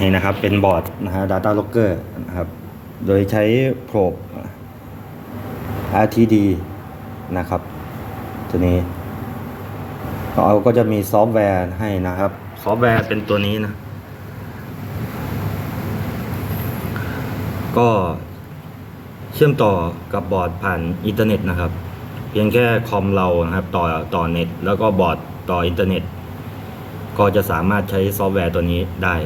นี่นะครับเป็นบอร์ดนะฮะ Data Logger นะครับ โดยใช้ probe RTD นะครับ ตัวนี้เราก็จะมีซอฟต์แวร์ให้นะครับ ซอฟต์แวร์เป็นตัวนี้นะ ก็เชื่อมต่อกับบอร์ดผ่านอินเทอร์เน็ตนะครับ เพียงแค่คอมเรานะครับต่อต่อเน็ต แล้วก็บอร์ดต่ออินเทอร์เน็ต ก็จะสามารถใช้ซอฟต์แวร์ตัวนี้ได้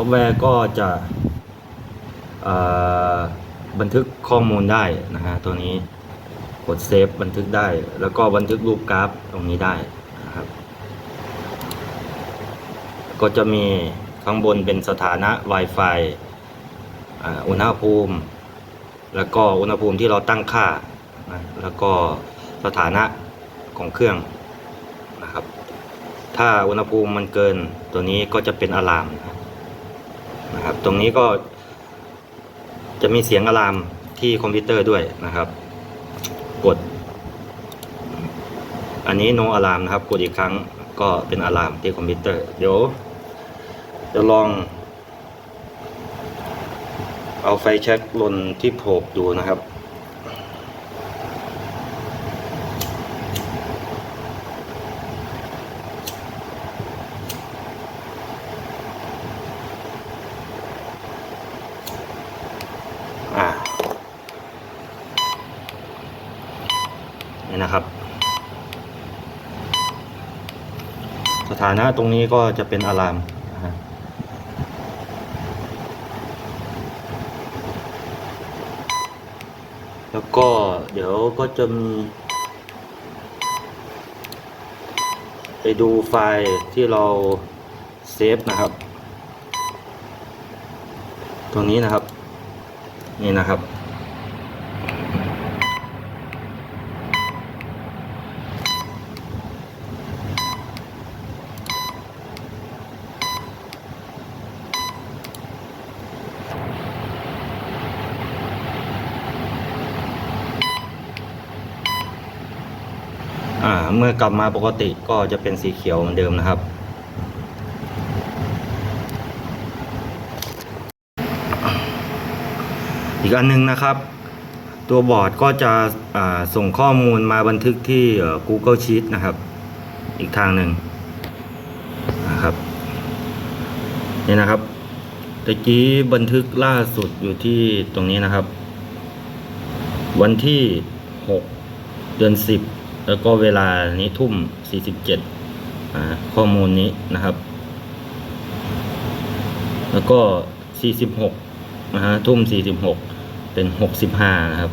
อฟต์แวร์ก็จะบันทึกข้อมูลได้นะฮะตัวนี้กดเซฟบันทึกได้ แล้วก็บันทึกรูปกราฟตรงนี้ได้นะครับ ก็จะมีข้างบนเป็นสถานะ Wi-Fi อุณหภูมิ แล้วก็อุณหภูมิที่เราตั้งค่านะแล้วก็สถานะของเครื่องนะครับ ถ้าอุณหภูมิมันเกินตัวนี้ก็จะเป็นอะลามนะครับ นะครับ ตรงนี้ก็ จะมีเสียงอะลามที่คอมพิวเตอร์ด้วยนะครับ กด อันนี้ no alarm นะครับ กดอีกครั้งก็เป็นอะลามที่คอมพิวเตอร์ เดี๋ยว จะลอง เอาไฟแช็กลนที่โผบดูนะครับ นี่นะครับ สถานะตรงนี้ก็จะเป็นอะลามแล้วก็เดี๋ยวก็จะมี ไปดูไฟล์ที่เราเซฟนะครับ ตรงนี้นะครับ นี่นะครับ อ่าเมื่อกลับมาปกติก็จะเป็นสีเขียวเหมือนเดิมนะครับ อีกอันหนึงนะครับ ตัวบอร์ดก็จะอ่าส่งข้อมูลมาบันทึกที่ Google Sheet นะครับ อีกทางหนึ่งนะครับนี่นะครับตะกี้บันทึกล่าสุดอยู่ที่ตรงนี้นะครับ วันที่ 6 เดือน 10 แล้วก็เวลานี้ทุ่ม 47 ข้อมูลนี้นะครับ แล้วก็ 46นะฮะทุ่ม 46 เป็น 65 นะครับ